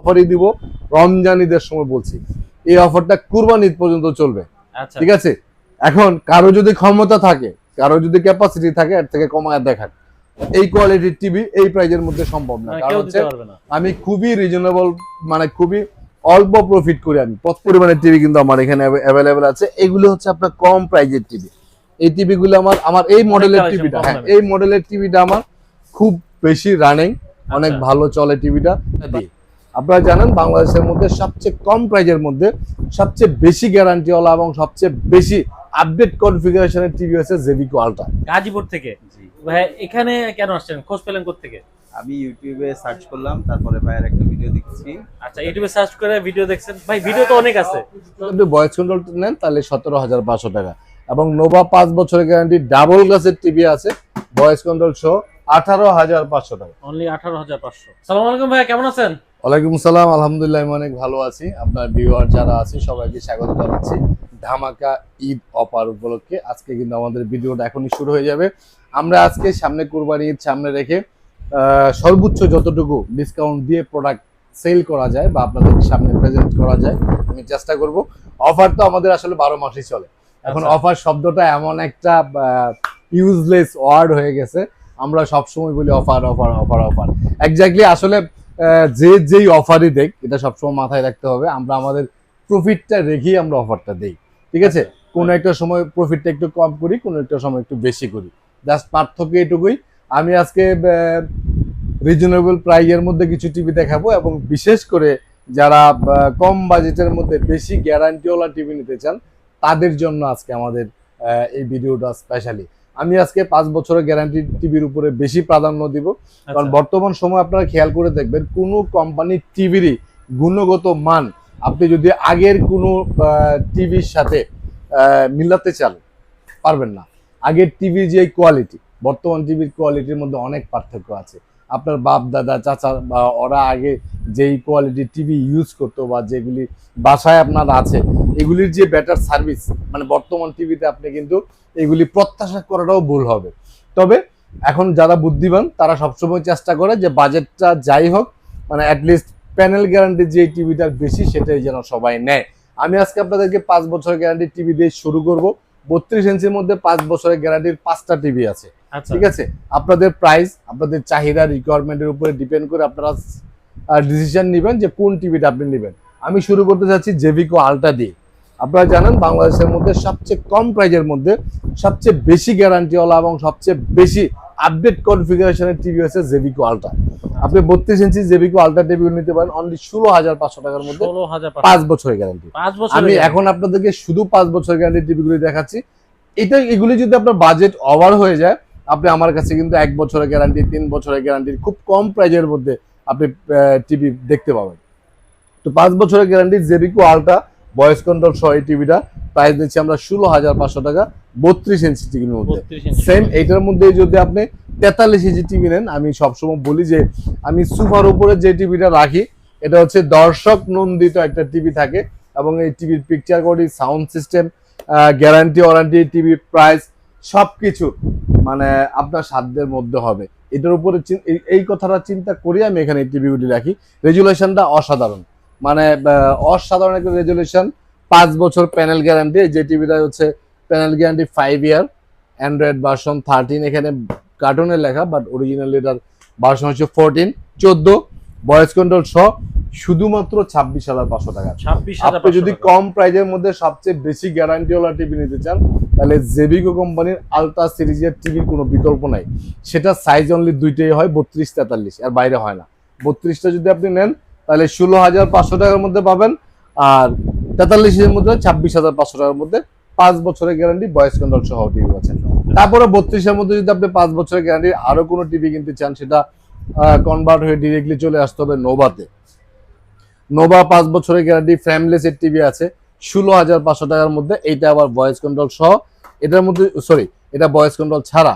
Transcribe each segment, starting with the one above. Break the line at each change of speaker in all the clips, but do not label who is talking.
অফারই দিব। রমজান ঈদের সময় বলছি। এই অফারটা কুরবান ঈদ পর্যন্ত চলবে।
আচ্ছা।
ঠিক আছে? এখন কারও যদি ক্ষমতা থাকে কারও যদি ক্যাপাসিটি থাকে এর থেকে কমায় দেখান এই কোয়ালিটির টিভি এই প্রাইজের মধ্যে সম্ভব না। কারণ হচ্ছে আমি খুবই রিজনেবল মানে খুবই অল্প প্রফিট করি আমি। পথ পরিমাণের টিভি কিন্তু আমার এখানে অ্যাভেলেবেল আছে। এগুলো হচ্ছে আপনার কম প্রাইজের টিভি এই টিভি গুলো আমার আমার এই মডেলের টিভিটা হ্যাঁ এই মডেলের টিভিটা আমার খুব বেশি রানিং অনেক
আচ্ছা।
ভালো চলে টিভিটা আপনারা জানেন বাংলাদেশের মধ্যে সবচেয়ে কম প্রাইজের মধ্যে সবচেয়ে বেশি গ্যারান্টিওয়ালা এবং সবচেয়ে বেশি আপডেট কনফিগারেশনের টিভি হচ্ছে জেবিকো আলট্রা
গাজীপুর থেকে? ভাই এখানে কেন আসছেন? খোঁজ পেলেন থেকে
আমি ইউটিউবে সার্চ করলাম তারপরে ভাইয়ের একটা ভিডিও দেখছি।
আচ্ছা ইউটিউবে সার্চ করে ভিডিও দেখছেন। ভাই ভিডিও তো অনেক আছে।
যদি ভয়েস কন্ট্রোল নেন তাহলে সতেরো হাজার পাঁচশো টাকা। এবং নোভা পাঁচ বছরের গ্যারান্টি ডাবল গ্লাসের টিভি আছে ভয়েস কন্ট্রোল শো আঠারো হাজার পাঁচশো টাকা।
অনলি আঠারো হাজার পাঁচশো। সালাম আলাইকুম ভাই কেমন আছেন?
ওয়ালাইকুম সালাম আলহামদুলিল্লাহ আমি অনেক ভালো আছি। আপনার ভিউয়ার যারা আছে সবাইকে স্বাগত জানাচ্ছি ধামাকা ঈদ অফার উপলক্ষে। আজকে কিন্তু আমাদের ভিডিওটা এখনই শুরু হয়ে যাবে। আমরা আজকে সামনে কোরবানি ঈদ সামনে রেখে সর্বোচ্চ যতটুকু ডিসকাউন্ট দিয়ে প্রোডাক্ট সেল করা যায় বা আপনাদের সামনে প্রেজেন্ট করা যায় আমি চেষ্টা করব। অফার তো আমাদের আসলে বারো মাসই চলে। এখন
আচ্ছা।
অফার শব্দটা এমন একটা ইউজলেস ওয়ার্ড হয়ে গেছে। আমরা সবসময় বলি offer offer offer offer. Exactly আসলে যে যেই অফারই দেখ এটা সবসময় মাথায় রাখতে হবে। আমরা আমাদের প্রফিটটা রেখেই আমরা অফারটা দেই। ঠিক আছে? কোনো একটা সময় প্রফিটটা একটু কম করি কোনো একটা সময় একটু বেশি করি। জাস্ট পার্থক্য এটুকুই। আমি আজকে রিজনেবল প্রাইজের মধ্যে কিছু টিভি দেখাবো এবং বিশেষ করে যারা কম বাজেটের মধ্যে বেশি গ্যারান্টিওয়ালা টিভি নিতে চান তাদের জন্য আজকে আমাদের এই ভিডিওটা স্পেশালি আমি আজকে পাঁচ বছরের গ্যারান্টি টিভির উপরে বেশি প্রাধান্য দিব। কারণ
আচ্ছা।
বর্তমান সময় আপনারা খেয়াল করে দেখবেন কোনো কোম্পানির টিভিরই গুণগত মান আপনি যদি আগের কোনো টিভির সাথে মিলাতে চান পারবেন না। আগের টিভির যে কোয়ালিটি বর্তমান টিভির কোয়ালিটির মধ্যে অনেক পার্থক্য আছে। আপনার বাপ, দাদা, চাচা বা ওরা আগে যেই কোয়ালিটির টিভি ইউজ করতো বা যেগুলি বাসায় আপনার আছে, এগুলির যে বেটার সার্ভিস মানে বর্তমান টিভিতে আপনি কিন্তু এগুলি প্রত্যাশা করাটাও ভুল হবে। তবে এখন যারা বুদ্ধিমান, তারা সবসময় চেষ্টা করে যে বাজেটটা যাই হোক মানে অ্যাটলিস্ট প্যানেল গ্যারান্টি যে টিভিটা বেশি, সেটাই যেন সবাই নেয়। আমি আজকে আপনাদেরকে পাঁচ বছরের গ্যারান্টি টিভি দিয়ে শুরু করব। বত্রিশ ইঞ্চির মধ্যে পাঁচ বছরের গ্যারান্টির পাঁচটা টিভি আছে। ঠিক আছে? আপনাদের প্রাইস আপনাদের চাহিদা রিকোয়ারমেন্টের উপরে ডিপেন্ড করে আপনারা ডিসিশন নেবেন যে কোন টিভিটা আপনি নেবেন। আমি শুরু করতে চাচ্ছি জেভিকো আলট্রা দিয়ে। আপনারা জানেন বাংলাদেশের মধ্যে সবচেয়ে কম প্রাইজের মধ্যে সবচেয়ে বেশি গ্যারান্টিওয়ালা এবং সবচেয়ে বেশি আপডেট কনফিগারেশনের টিভি হচ্ছে জেভিকো আলট্রা আপনি বত্রিশ ইঞ্চি জেভিকো আলট্রা টিভি নিতে পারেন অনলি ষোলো হাজার পাঁচশো টাকার মধ্যে পাঁচ বছরের গ্যারান্টি আমি এখন আপনাদেরকে শুধু পাঁচ বছর গ্যারান্টি টিভিগুলি দেখাচ্ছি। এটা এগুলি যদি আপনার বাজেট ওভার হয়ে যায় আপনি আমার কাছে কিন্তু এক বছরের গ্যারান্টি তিন বছরের গ্যারান্টি খুব কম প্রাইজের মধ্যে আপনি টিভি দেখতে পাবেন। তো পাঁচ বছরের গ্যারান্টি জেবিকো আলট্রা ভয়েস কন্ট্রোল সহ এই টিভিটা প্রাইস দিচ্ছি আমরা ষোলো হাজার পাঁচশো টাকা বত্রিশ ইঞ্চি টিভির মধ্যে। সেম এটার মধ্যে যদি আপনি তেতাল্লিশ ইঞ্চি টিভি নেন আমি সবসময় বলি যে আমি সুপার উপরে যে টিভিটা রাখি এটা হচ্ছে দর্শক নন্দিত একটা টিভি থাকে এবং এই টিভির picture quality sound system guarantee warranty TV price সব কিছু মানে আপনার সাধ্যের মধ্যে হবে। এটার উপরে এই- কথাটা চিন্তা করে আমি এখানে টিভিগুলি রাখি। রেজুলেশনটা অসাধারণ। মানে অসাধারণ একটা রেজুলেশন পাঁচ বছর প্যানেল গ্যারান্টি যে টিভিটা হচ্ছে panel guarantee five year Android version thirteen এখানে কার্টুনে লেখা বাট অরিজিনাল এটার ভার্সন হচ্ছে ফোরটিন চোদ্দ ভয়েস কন্ট্রোল সহ শুধুমাত্র ছাব্বিশ হাজার পাঁচশো টাকা।
ছাব্বিশ হাজার
আপনি যদি কম প্রাইজের মধ্যে সবচেয়ে বেশি গ্যারান্টিওয়ালা টিভি নিতে চান তাহলে জেবিকো কোম্পানির আলট্রা সিরিজের টিভির কোনো বিকল্প নাই। সেটা সাইজ অনলি দুইটাই হয় বত্রিশ তেতাল্লিশ আর বাইরে হয় না। বত্রিশটা যদি আপনি নেন তাহলে ষোলো হাজার পাঁচশো টাকার মধ্যে পাবেন আর তেতাল্লিশের মধ্যে ছাব্বিশ হাজার পাঁচশো টাকার মধ্যে পাঁচ বছরের গ্যারান্টি বয়স কন্ট্রোল সহ টিভি আছে। তারপরে বত্রিশের মধ্যে যদি আপনি পাঁচ বছরের গ্যারান্টি আরও কোনো টিভি কিনতে চান সেটা কনভার্ট হয়ে ডিরেক্টলি চলে আসতে হবে নোভাতে নোভা পাঁচ বছরের গ্যারান্টি ফ্রেমলেসের টিভি আছে। ষোলো হাজার পাঁচশো টাকার মধ্যে এইটা আবার ভয়েস কন্ট্রোল সহ। এটার মধ্যে সরি এটা ভয়েস কন্ট্রোল ছাড়া।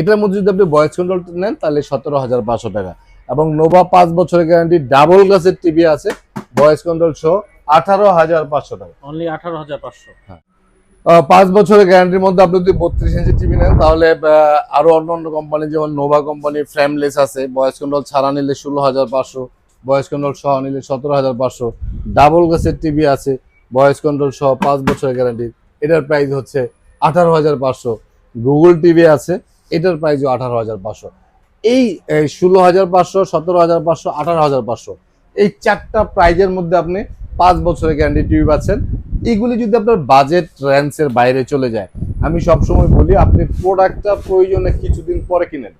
এটার মধ্যে যদি আপনি ভয়েস কন্ট্রোল নেন তাহলে সতেরো হাজার পাঁচশো টাকা। এবং নোভা পাঁচ বছরের গ্যারান্টি ডাবল গ্লাসের টিভি আছে ভয়েস কন্ট্রোল সহ আঠারো হাজার পাঁচশো টাকা।
অনলি আঠারো হাজার পাঁচশো।
হ্যাঁ। পাঁচ বছরের গ্যারান্টির মধ্যে আপনি যদি বত্রিশ ইঞ্চি টিভি নেন তাহলে আরও অন্য অন্য কোম্পানি যেমন নোভা কোম্পানি ফ্রেমলেস আছে ভয়েস কন্ট্রোল ছাড়া নিলে ষোলো হাজার পাঁচশো। ভয়েস কন্ট্রোল সহ নিলে সতেরো হাজার পাঁচশো। ডাবল গ্লাসের টিভি আছে, বয়স কন্ট্রোল সহ পাঁচ বছরের গ্যারান্টি এটার প্রাইস হচ্ছে আঠারো হাজার পাঁচশো। গুগল টিভি আছে, এটার প্রাইসও আঠারো হাজার পাঁচশো। এই ষোলো হাজার পাঁচশো, সতেরো হাজার পাঁচশো, আঠারো হাজার পাঁচশো। এই চারটা প্রাইজের মধ্যে আপনি পাঁচ বছরের গ্যারান্টি টিভি পাচ্ছেন। এইগুলি যদি আপনার বাজেট রেঞ্জের বাইরে চলে যায়, আমি সবসময় বলি আপনি প্রোডাক্টটা প্রয়োজনে কিছুদিন পরে কিনেন।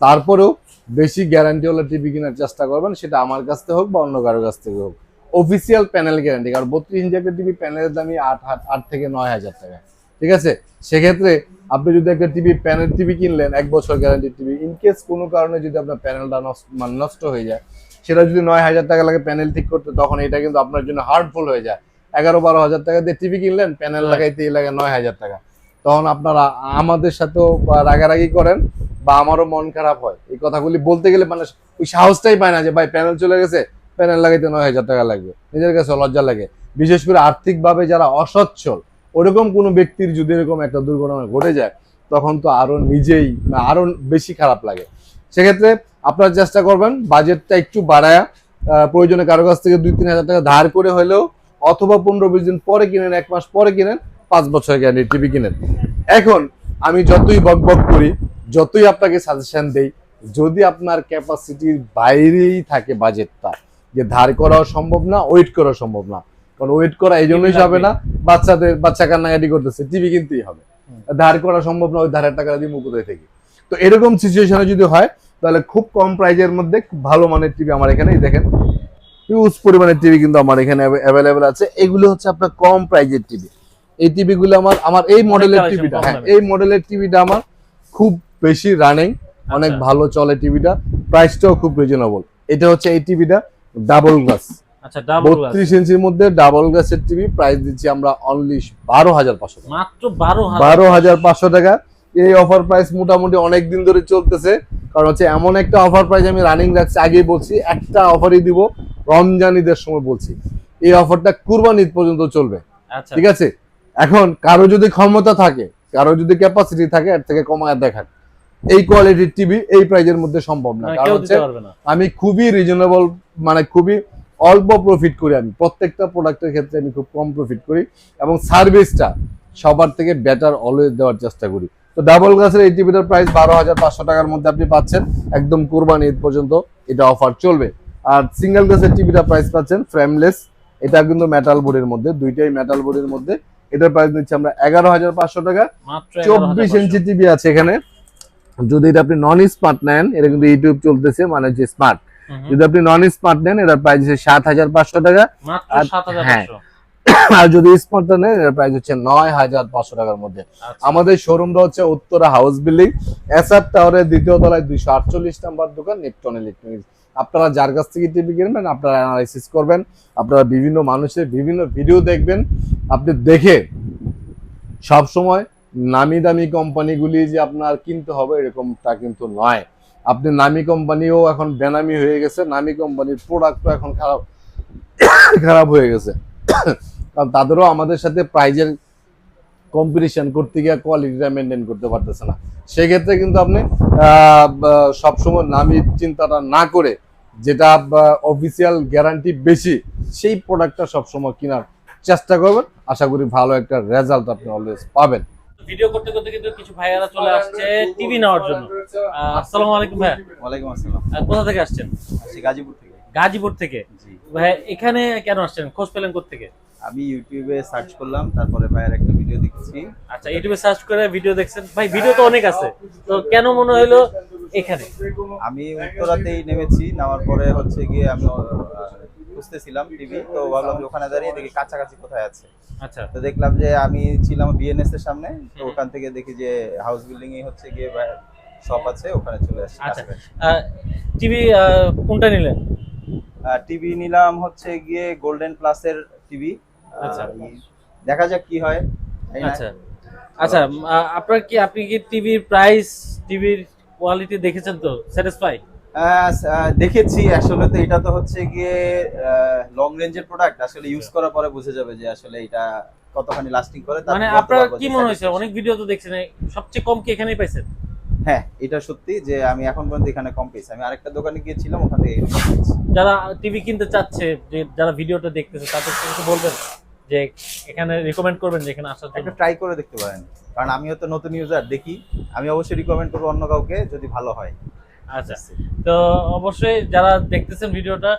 তারপরেও বেশি গ্যারান্টিওয়ালা টিভি কেনার চেষ্টা করবেন, সেটা আমার কাছ থেকে হোক বা অন্য কারোর কাছ থেকে হোক। অফিসিয়াল প্যানেল গ্যারান্টি কারণ বত্রিশ ইঞ্চি একটা টিভি প্যানেলের দামই আট আট থেকে নয় হাজার টাকা। ঠিক আছে? সেক্ষেত্রে আপনি যদি একটা টিভি প্যানেল টিভি কিনলেন, এক বছর গ্যারান্টি টিভি ইন কেস কোনো কারণে যদি আপনার প্যানেলটা নষ্ট মানে নষ্ট হয়ে যায়, সেটা যদি নয় হাজার টাকা লাগে প্যানেল ঠিক করতে, তখন এটা কিন্তু আপনার জন্য হার্ডফুল হয়ে যায়। এগারো, বারো হাজার টাকা দিয়ে টিভি কিনলেন প্যানেল. লাগাইতেই লাগে নয় হাজার টাকা। তখন আপনারা আমাদের সাথেও রাগারাগি করেন বা আমারও মন খারাপ হয়। এই কথাগুলি বলতে গেলে মানে ওই সাহসটাই পায় না যে, ভাই প্যানেল চলে গেছে প্যানেল লাগাইতে নয় হাজার টাকা লাগবে। নিজের কাছে লজ্জা লাগে। বিশেষ করে আর্থিকভাবে যারা অসচ্ছল, ওরকম কোনো ব্যক্তির যদি এরকম একটা দুর্ঘটনা ঘটে যায়, তখন তো আরও নিজেই না আরও বেশি খারাপ লাগে। সেক্ষেত্রে আপনারা চেষ্টা করবেন বাজেটটা একটু বাড়ায় প্রয়োজনে কারও কাছ থেকে দুই, তিন হাজার টাকা ধার করে হলেও অথবা পনেরো, বিশ দিন পরে কিনেন, এক মাস পরে কিনেন পাঁচ বছরের গ্যারান্টি টিভি কিনেন। এখন আমি যতই বক বক করি যতই আপনাকে সাজেশন দেই যদি আপনার ক্যাপাসিটির বাইরেই থাকে বাজেটটা যে ধার করাও সম্ভব না ওয়েট করা সম্ভব না। কারণ ওয়েট করা এই জন্যই। হবে না বাচ্চাদের বাচ্চা কান্নাকাটি করতেছে টিভি কিনতেই হবে। ধার করা সম্ভব না ওই ধারের টাকা দিয়ে মুখ কোথায় থেকে? তো এরকম সিচুয়েশনে যদি হয় তাহলে খুব কম প্রাইজের মধ্যে খুব ভালো মানের টিভি আমার এখানেই দেখেন। হিউজ পরিমাণের টিভি কিন্তু আমার এখানে অ্যাভেলেবেল আছে। এগুলো হচ্ছে আপনার কম প্রাইজের টিভি। এই টিভি গুলো আমার আমার এই মডেলের টিভিটা হ্যাঁ এই মডেলের টিভিটা আমার খুব বেশি রানিং অনেক
আচ্ছা।
ভালো চলে টিভিটা প্রাইসটাও খুব রিজনেবল এটা হচ্ছে এই টিভিটা ডাবল গ্লাস বত্রিশ ইঞ্চির মধ্যে ডাবল গ্লাসের টিভি প্রাইস দিচ্ছি আমরা অনলি বারো হাজার পাঁচশো
মাত্র
বারো হাজার পাঁচশো। টাকা। এই অফার প্রাইস মোটামুটি অনেক দিন ধরে চলতেছে। কারণ হচ্ছে এমন একটা অফার প্রাইস আমি রানিং রাখছি আগেই বলছি একটা অফারই দিব রমজান ঈদের সময় বলছি। এই অফারটা কুরবান ঈদ পর্যন্ত চলবে।
আচ্ছা।
ঠিক আছে? এখন কারও যদি ক্ষমতা থাকে কারও যদি ক্যাপাসিটি থাকে এর থেকে কমায় দেখান এই কোয়ালিটির টিভি এই প্রাইজের মধ্যে সম্ভব না। কারণ হচ্ছে আমি খুবই রিজনেবল মানে খুবই অল্প প্রফিট করি আমি। প্রত্যেকটা প্রোডাক্টের ক্ষেত্রে আমি খুব কম প্রফিট করি এবং সার্ভিসটা সবার থেকে বেটার অলওয়েজ দেওয়ার চেষ্টা করি। তো ডাবল গ্লাসের এই টিভিটার প্রাইস বারো হাজার পাঁচশো টাকার মধ্যে আপনি পাচ্ছেন। একদম কোরবানি ঈদ পর্যন্ত এটা অফার চলবে। আর সিঙ্গেল গ্লাসের টিভিটা প্রাইস পাচ্ছেন ফ্রেমলেস এটা কিন্তু মেটাল বোর্ডের মধ্যে দুইটাই মেটাল বোর্ডের মধ্যে। এটার প্রাইস নিচ্ছি আমরা এগারো হাজার পাঁচশো টাকা। চব্বিশ ইঞ্চি টিভি আছে এখানে। যদি এটা আপনি নন স্মার্ট নেন এটা কিন্তু ইউটিউব চলতেছে মানে হচ্ছে স্মার্ট যদি আপনি নন স্মার্ট নেন এটার প্রাইস সাত হাজার পাঁচশো টাকা। আর- হ্যাঁ। আর যদি স্মার্টটা নেন এটার প্রাইস হচ্ছে নয় হাজার পাঁচশো টাকার মধ্যে।
আচ্ছা।
আমাদের শোরুমটা হচ্ছে উত্তরা হাউস বিল্ডিং এসআর টাওয়ারের দ্বিতীয় তলায় দুইশো আটচল্লিশ নাম্বার দোকান নিপটন ইলেকট্রনিক্স আপনারা যার কাছ থেকে টিভি কিনবেন আপনারা অ্যানালাইসিস করবেন আপনারা বিভিন্ন মানুষের বিভিন্ন ভিডিও দেখবেন। আপনি দেখে সব সময় নামি দামি কোম্পানিগুলি যে আপনার কিনতে হবে এরকমটা কিন্তু নয়। আপনি নামি কোম্পানিও এখন বেনামি হয়ে গেছে নামি কোম্পানির প্রোডাক্টও এখন খারাপ খারাপ হয়ে গেছে। কারণ তাদেরও আমাদের সাথে প্রাইজের কম্পিটিশন করতে গিয়ে কোয়ালিটিটা মেনটেন করতে পারতেছে না। সেক্ষেত্রে কিন্তু আপনি আহ, সবসময় নামি চিন্তাটা না করে যেটা অফিসিয়াল গ্যারান্টি বেশি সেই প্রোডাক্টটা সবসময় কেনার চেষ্টা করবেন। আশা করি ভালো একটা রেজাল্ট আপনি অলওয়েজ পাবেন।
ভিডিও করতে করতে কিন্তু কিছু ভাইয়ারা চলে আসছে টিভি নেওয়ার জন্য। আসসালামু আলাইকুম ভাইয়া।
ওয়ালাইকুম আসসালাম।
কোথা থেকে আসছেন?
আসছি গাজীপুর থেকে।
গাজীপুর থেকে?
জি।
ভাইয়া এখানে কেন আসছেন? খোঁজ পেলেন থেকে
আমি ইউটিউবে সার্চ করলাম তারপরে ভাইয়ের একটা ভিডিও দেখছি।
আচ্ছা ইউটিউবে সার্চ করে ভিডিও দেখছেন। ভাই ভিডিও তো অনেক আছে। তো কেন মনে হলো এখানে?
আমি উত্তরাতেই নেমেছি নামার পরে হচ্ছে গিয়ে আমি খুঁজতেছিলাম টিভি তো ভাবলাম যে ওখানে দাঁড়িয়ে দেখি কাছাকাছি কোথায় আছে।
আচ্ছা।
তো দেখলাম যে আমি ছিলাম বিএনএস এর সামনে তো ওখান থেকে দেখি যে হাউস বিল্ডিং এ হচ্ছে গিয়ে শপ আছে ওখানে চলে আসছি
আচ্ছা। টিভি কোনটা নিলেন?
টিভি নিলাম হচ্ছে গিয়ে গোল্ডেন প্লাসের টিভি। দেখা যাক কি হয়
আচ্ছা। আচ্ছা আপনার কি আপনি কি টিভির প্রাইস টিভির কোয়ালিটি দেখেছেন তো? স্যাটিসফাই
আহ, দেখেছি আসলে তো এটা তো হচ্ছে গিয়ে লং রেঞ্জের প্রোডাক্ট আসলে ইউজ করার পরে বুঝে যাবে যে আসলে এটা কতখানি লাস্টিং করে
মানে আপনার কি মনে হয়েছে। অনেক ভিডিও তো দেখছেন সবচেয়ে কম কি এখানেই পাইছেন?
হ্যাঁ এটা সত্যি যে আমি এখন পর্যন্ত এখানে কম পেয়েছি। আমি আরেকটা দোকানে গিয়েছিলাম ওখান থেকে
যারা টিভি কিনতে চাচ্ছে যে যারা ভিডিওটা দেখতেছে তাদেরকে কিছু বলবেন? যে এখানে রিকমেন্ড করবেন যে এখানে আসার জন্য।
একটা ট্রাই করে দেখতে পারেন। কারণ আমিও তো নতুন ইউজার দেখি। আমি অবশ্যই রিকমেন্ড করব অন্য কাউকে যদি ভালো হয়।
আচ্ছা। তো অবশ্যই যারা দেখতেছেন ভিডিওটা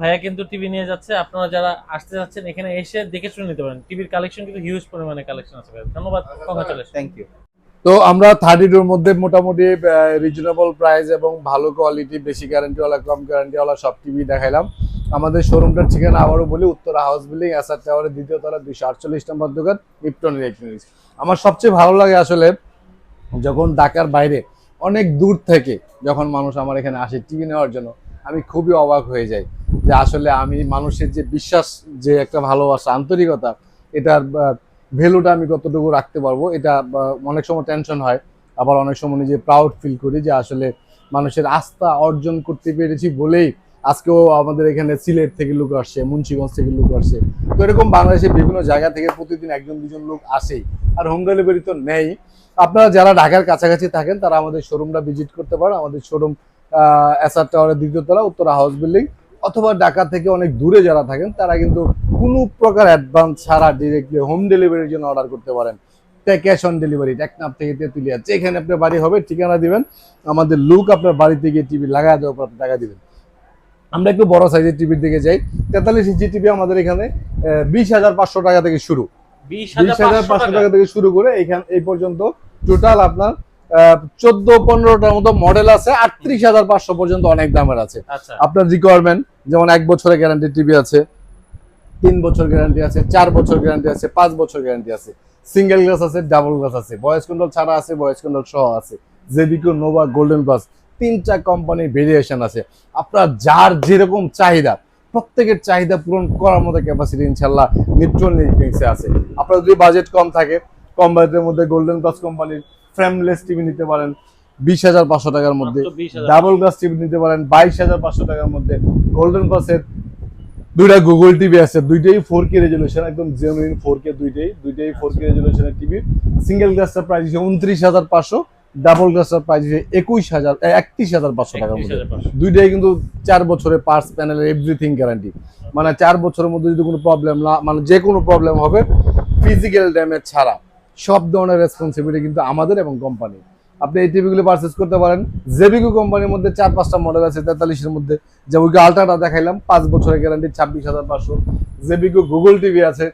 ভাইয়া কিন্তু টিভি নিয়ে যাচ্ছে। আপনারা যারা আসতে যাচ্ছেন এখানে এসে দেখে শুনে নিতে পারেন। টিভির কালেকশন কিন্তু হিউজ পরিমাণে কালেকশন আছে ভাইয়া। ধন্যবাদ। কংগ্রাচুলেশন
থ্যাংক ইউ
তো আমরা থার্টি টুর মধ্যে মোটামুটি রিজনেবল প্রাইস এবং ভালো কোয়ালিটি বেশি গ্যারান্টিওয়ালা কম গ্যারান্টিওয়ালা সব টিভি দেখাইলাম। আমাদের শোরুমটার ঠিকানা আবারও বলি, উত্তরা হাউস বিল্ডিং এসআর টাওয়ারের দ্বিতীয় তলা, দুইশো আটচল্লিশ নম্বর দোকান নিপটন ইলেকট্রনিক্স আমার সবচেয়ে ভালো লাগে আসলে যখন ঢাকার বাইরে, অনেক দূর থেকে যখন মানুষ আমার এখানে আসে টিভি নেওয়ার জন্য, আমি খুবই অবাক হয়ে যাই যে আসলে আমি মানুষের যে বিশ্বাস, যে একটা ভালোবাসা, আন্তরিকতা, এটার ভ্যালুটা আমি কতটুকু রাখতে পারব, এটা অনেক সময় টেনশন হয়। আবার অনেক সময় নিজে প্রাউড ফিল করি যে আসলে মানুষের আস্থা অর্জন করতে পেরেছি বলেই আজকেও আমাদের এখানে সিলেট থেকে লোক আসছে, মুন্সিগঞ্জ থেকে লোক আসছে। তো এরকম বাংলাদেশের বিভিন্ন জায়গা থেকে প্রতিদিন একজন, দুজন লোক আসেই, আর হোম ডেলিভারি তো নেই। আপনারা যারা ঢাকার কাছাকাছি থাকেন, তারা আমাদের শোরুমটা ভিজিট করতে পারেন। আমাদের শোরুম এসআর টাওয়ারের দ্বিতীয় তলা, উত্তরা হাউস বিল্ডিং অথবা ঢাকা থেকে অনেক দূরে যারা থাকেন, তারা কিন্তু কোনো প্রকার অ্যাডভান্স ছাড়া ডিরেক্টলি হোম ডেলিভারির জন্য অর্ডার করতে পারেন। ক্যাশ অন ডেলিভারি টেকনাপ থেকে তেঁতুলিয়া, যেখানে আপনার বাড়ি হবে, ঠিকানা দিবেন। আমাদের লুক আপনার বাড়িতে গিয়ে টিভি লাগায় দেওয়ার পর টাকা দিবেন। আমরা একটু বড় সাইজের টিভির দিকে যাই। তেতাল্লিশ ইঞ্চি টিভি আমাদের এখানে বিশ হাজার পাঁচশো টাকা থেকে শুরু।
বিশ
হাজার পাঁচশো টাকা। থেকে শুরু করে এখান এই পর্যন্ত টোটাল আপনার চোদ্দ পনেরোটার মতো মডেল আছে আটত্রিশ হাজার পাঁচশো পর্যন্ত অনেক দামের আছে।
আচ্ছা।
আপনার রিকোয়ারমেন্ট যেমন এক বছরের গ্যারান্টি টিভি আছে তিন বছর গ্যারান্টি আছে চার বছর গ্যারান্টি আছে পাঁচ বছর গ্যারান্টি আছে। সিঙ্গেল গ্লাস আছে ডাবল গ্লাস আছে। বয়স কন্ট্রোল ছাড়া আছে বয়স কন্ট্রোল সহ আছে। জেবিকো নোভা গোল্ডেন প্লাস তিনটা কোম্পানির ভেরিয়েশন আছে। আপনার যার যেরকম চাহিদা প্রত্যেকের চাহিদা পূরণ করার মতো ক্যাপাসিটি ইনশাল্লাহ নিপটন ইলেকট্রিক্সে আছে। আপনার যদি বাজেট কম থাকে কম বাজেটের মধ্যে গোল্ডেন প্লাস কোম্পানির ফ্রেমলেস টিভি নিতে পারেন বিশ হাজার পাঁচশো টাকার মধ্যে ডাবল গ্লাস টিভি নিতে পারেন বাইশ হাজার পাঁচশো টাকার মধ্যে গোল্ডেন প্লাসের দুইটা গুগল টিভি আছে দুইটাই ফোর কে রেজলিউশন একদম জেনুইন ফোর কে দুইটাই দুইটাই ফোর কে রেজলিউশনের টিভি সিঙ্গেল গ্লাসটার প্রাইস হচ্ছে উনত্রিশ হাজার পাঁচশো। ডাবল গ্লাসটার প্রাইস একুশ হাজার একত্রিশ হাজার পাঁচশো টাকার মধ্যে। দুইটাই কিন্তু চার বছরের পার্টস প্যানেলের এভরিথিং গ্যারান্টি মানে চার বছরের মধ্যে যদি কোনো প্রবলেম না মানে যে কোনো প্রবলেম হবে ফিজিক্যাল ড্যামেজ ছাড়া। সব ধরনের রেসপন্সিবিলিটি কিন্তু আমাদের এবং কোম্পানি আপনি এই টিভিগুলো পারচেস করতে পারেন। জেবিকো কোম্পানির মধ্যে চার পাঁচটা মডেল আছে তেতাল্লিশের মধ্যে। যে যেমন আলট্রাটা দেখাইলাম পাঁচ বছরের গ্যারান্টি ছাব্বিশ হাজার পাঁচশো। জেবিকো গুগল টিভি আছে।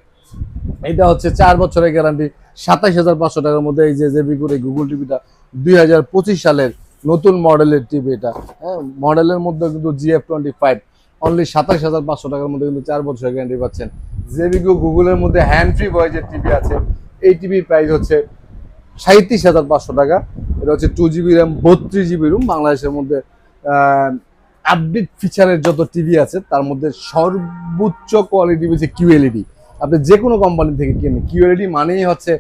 এটা হচ্ছে চার বছরের গ্যারান্টি সাতাইশ হাজার পাঁচশো টাকার মধ্যে এই যে জেবিকোর এই গুগল টিভিটা দুই হাজার পঁচিশ সালের নতুন মডেলের টিভি এটা। হ্যাঁ মডেলের মধ্যে কিন্তু জিএফ টোয়েন্টি ফাইভ অনলি সাতাশ হাজার পাঁচশো টাকার মধ্যে কিন্তু চার বছরের গ্যারান্টি পাচ্ছেন। জেবিকো গুগলের মধ্যে হ্যান্ড ফ্রি ভয়েসের টিভি আছে, এই টিভির প্রাইস হচ্ছে সাঁত্রিশ হাজার পাঁচশো টাকা। এটা হচ্ছে টু জিবি র্যাম বত্রিশ জিবি রুম বাংলাদেশের মধ্যে আপডেট ফিচারের যত টিভি আছে, তার মধ্যে সর্বোচ্চ কোয়ালিটি হচ্ছে কিউএলইডি আপনি যে কোনো কোম্পানি থেকে কিনে কিউএলইডি মানেই হচ্ছে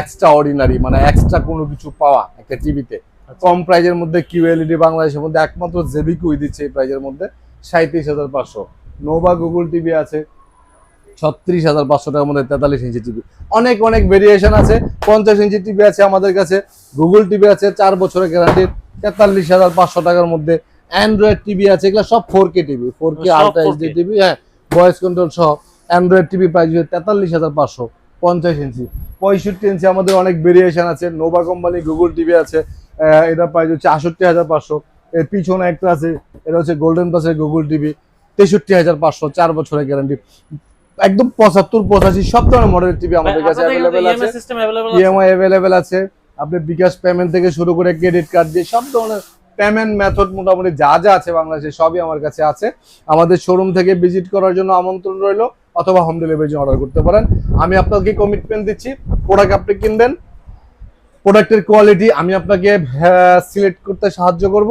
এক্সট্রা অর্ডিনারি মানে এক্সট্রা কোনো কিছু পাওয়া একটা টিভিতে কম প্রাইজের মধ্যে কিউএলইডি বাংলাদেশের মধ্যে একমাত্র জেবিকুই দিচ্ছে এই প্রাইজের মধ্যে সাঁত্রিশ হাজার পাঁচশো। নোভা গুগল টিভি আছে ছত্রিশ হাজার পাঁচশো টাকার মধ্যে তেতাল্লিশ ইঞ্চি টিভি অনেক অনেক ভেরিয়েশন আছে পঞ্চাশ ইঞ্চি টিভি আছে আমাদের কাছে গুগল টিভি আছে চার বছরের গ্যারান্টির তেতাল্লিশ হাজার পাঁচশো টাকার মধ্যে অ্যান্ড্রয়েড টিভি আছে এগুলো সব four K TV four K
সব
আলট্রা
4K
এইচডি টিভি হ্যাঁ ভয়েস কন্ট্রোল সহ। অ্যান্ড্রয়েড টিভি প্রাইস তেতাল্লিশ হাজার পাঁচশো পঞ্চাশ ইঞ্চি পঁয়ষট্টি ইঞ্চি আমাদের অনেক ভেরিয়েশন আছে। নোভা কোম্পানি গুগল টিভি আছে। এটার প্রাইস হচ্ছে আষট্টি হাজার পাঁচশো। এর পিছনে একটা আছে এটা হচ্ছে গোল্ডেন প্লাসের গুগল টিভি তেষট্টি হাজার পাঁচশো চার বছরের গ্যারান্টি একদম পঁচাত্তর পঁচাশি সব ধরনের মডেলের টিভি আমাদের কাছে
অ্যাভেলেবল আছে।
ইএমআই অ্যাভেলেবেল আছে। আপনি বিকাশ পেমেন্ট থেকে শুরু করে ক্রেডিট কার্ড দিয়ে সব ধরনের পেমেন্ট মেথড মোটামুটি যা যা আছে বাংলাদেশে সবই আমার কাছে আছে। আমাদের শোরুম থেকে ভিজিট করার জন্য আমন্ত্রণ রইল। অথবা হোম ডেলিভারির জন্য অর্ডার করতে পারেন। আমি আপনাকে কমিটমেন্ট দিচ্ছি প্রোডাক্ট আপনি কিনবেন প্রোডাক্টের কোয়ালিটি আমি আপনাকে সিলেক্ট করতে সাহায্য করব।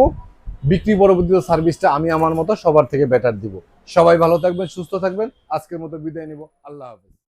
বিক্রি পরবর্তীত সার্ভিসটা আমি আমার মতো সবার থেকে বেটার দিব। সবাই ভালো থাকবেন, সুস্থ থাকবেন। আজকের মতো বিদায় নিব। আল্লাহ হাফেজ।